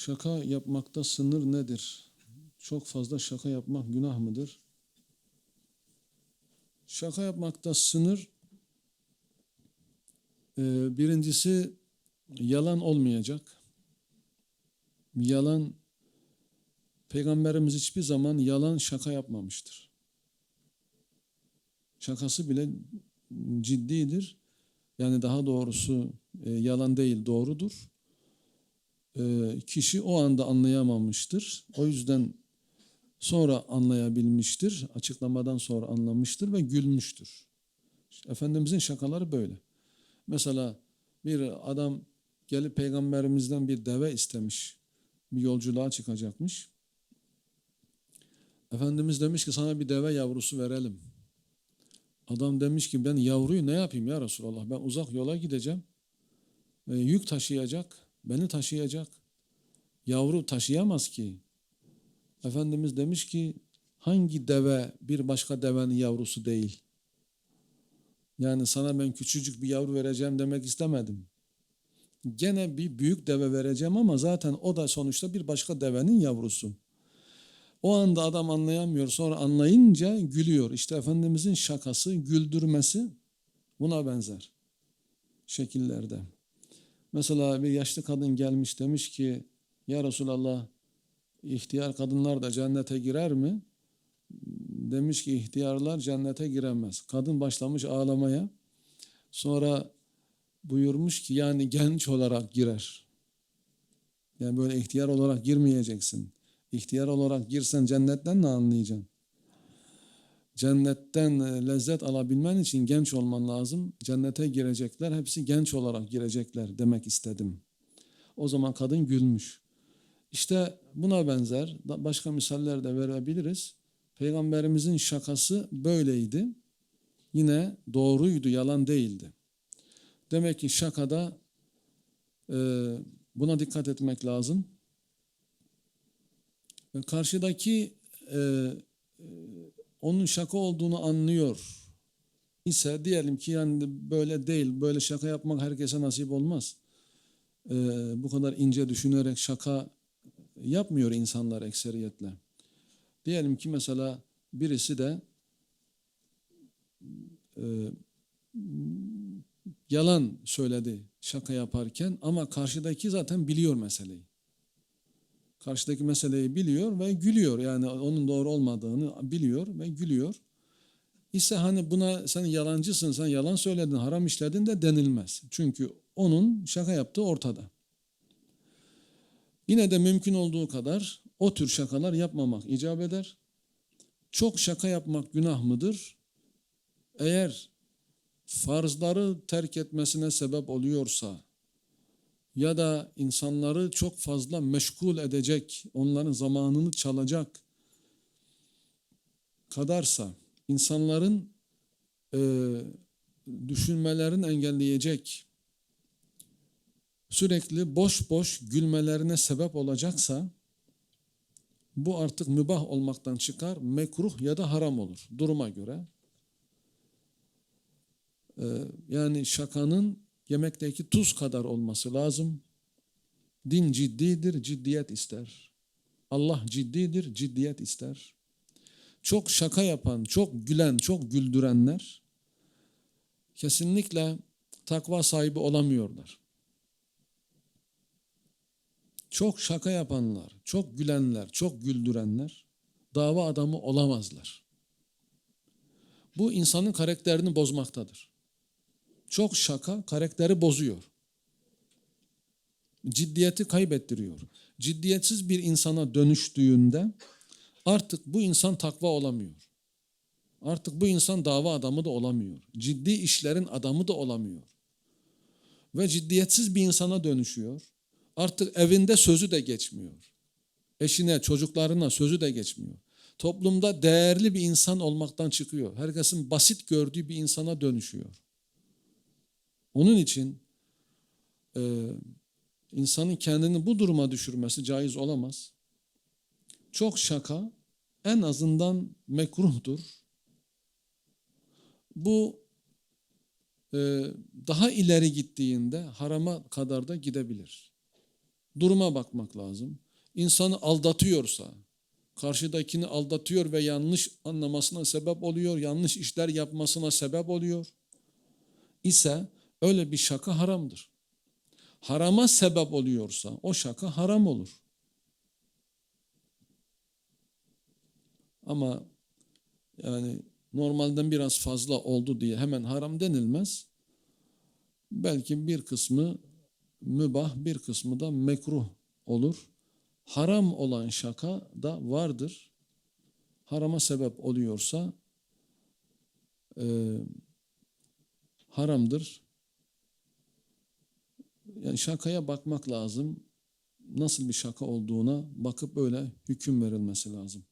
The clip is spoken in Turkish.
Şaka yapmakta sınır nedir? Çok fazla şaka yapmak günah mıdır? Şaka yapmakta sınır e, birincisi yalan olmayacak. Yalan Peygamberimiz hiçbir zaman yalan şaka yapmamıştır. Şakası bile ciddidir. Yani daha doğrusu e, yalan değil doğrudur. E, kişi o anda anlayamamıştır. O yüzden sonra anlayabilmiştir. Açıklamadan sonra anlamıştır ve gülmüştür. Efendimizin şakaları böyle. Mesela bir adam gelip peygamberimizden bir deve istemiş. Bir yolculuğa çıkacakmış. Efendimiz demiş ki sana bir deve yavrusu verelim. Adam demiş ki ben yavruyu ne yapayım ya Resulallah? Ben uzak yola gideceğim. E, yük taşıyacak, beni taşıyacak. Yavru taşıyamaz ki. Efendimiz demiş ki hangi deve bir başka devenin yavrusu değil? Yani sana ben küçücük bir yavru vereceğim demek istemedim. Gene bir büyük deve vereceğim ama zaten o da sonuçta bir başka devenin yavrusu. O anda adam anlayamıyor. Sonra anlayınca gülüyor. İşte Efendimizin şakası, güldürmesi buna benzer şekillerde. Mesela bir yaşlı kadın gelmiş demiş ki Ya Resulallah ihtiyar kadınlar da cennete girer mi? Demiş ki ihtiyarlar cennete giremez. Kadın başlamış ağlamaya. Sonra buyurmuş ki yani genç olarak girer. Yani böyle ihtiyar olarak girmeyeceksin. İhtiyar olarak girsen cennetten ne anlayacaksın? Cennetten e, lezzet alabilmen için genç olman lazım. Cennete girecekler, hepsi genç olarak girecekler demek istedim. O zaman kadın gülmüş. İşte buna benzer başka misaller de verebiliriz. Peygamberimizin şakası böyleydi. Yine doğruydu, yalan değildi. Demek ki şakada e, buna dikkat etmek lazım. Karşıdaki e, e, onun şaka olduğunu anlıyor ise diyelim ki yani böyle değil, böyle şaka yapmak herkese nasip olmaz. E, bu kadar ince düşünerek şaka yapmıyor insanlar ekseriyetle. Diyelim ki mesela birisi de e, yalan söyledi şaka yaparken ama karşıdaki zaten biliyor meseleyi. Karşıdaki meseleyi biliyor ve gülüyor. Yani onun doğru olmadığını biliyor ve gülüyor. İse hani buna sen yalancısın, sen yalan söyledin, haram işledin de denilmez. Çünkü onun şaka yaptığı ortada. Yine de mümkün olduğu kadar o tür şakalar yapmamak icap eder. Çok şaka yapmak günah mıdır? Eğer farzları terk etmesine sebep oluyorsa ya da insanları çok fazla meşgul edecek, onların zamanını çalacak kadarsa, insanların e, düşünmelerini engelleyecek, sürekli boş boş gülmelerine sebep olacaksa, bu artık mübah olmaktan çıkar, mekruh ya da haram olur duruma göre. Ee, yani şakanın yemekteki tuz kadar olması lazım. Din ciddidir, ciddiyet ister. Allah ciddidir, ciddiyet ister. Çok şaka yapan, çok gülen, çok güldürenler kesinlikle takva sahibi olamıyorlar. Çok şaka yapanlar, çok gülenler, çok güldürenler dava adamı olamazlar. Bu insanın karakterini bozmaktadır. Çok şaka karakteri bozuyor. Ciddiyeti kaybettiriyor. Ciddiyetsiz bir insana dönüştüğünde artık bu insan takva olamıyor. Artık bu insan dava adamı da olamıyor. Ciddi işlerin adamı da olamıyor. Ve ciddiyetsiz bir insana dönüşüyor. Artık evinde sözü de geçmiyor. Eşine, çocuklarına sözü de geçmiyor. Toplumda değerli bir insan olmaktan çıkıyor. Herkesin basit gördüğü bir insana dönüşüyor. Onun için e, insanın kendini bu duruma düşürmesi caiz olamaz. Çok şaka en azından mekruhtur. Bu e, daha ileri gittiğinde harama kadar da gidebilir. duruma bakmak lazım. İnsanı aldatıyorsa, karşıdakini aldatıyor ve yanlış anlamasına sebep oluyor, yanlış işler yapmasına sebep oluyor ise öyle bir şaka haramdır. Harama sebep oluyorsa o şaka haram olur. Ama yani normalden biraz fazla oldu diye hemen haram denilmez. Belki bir kısmı mübah, bir kısmı da mekruh olur. Haram olan şaka da vardır. Harama sebep oluyorsa e, haramdır. Yani şakaya bakmak lazım. Nasıl bir şaka olduğuna bakıp öyle hüküm verilmesi lazım.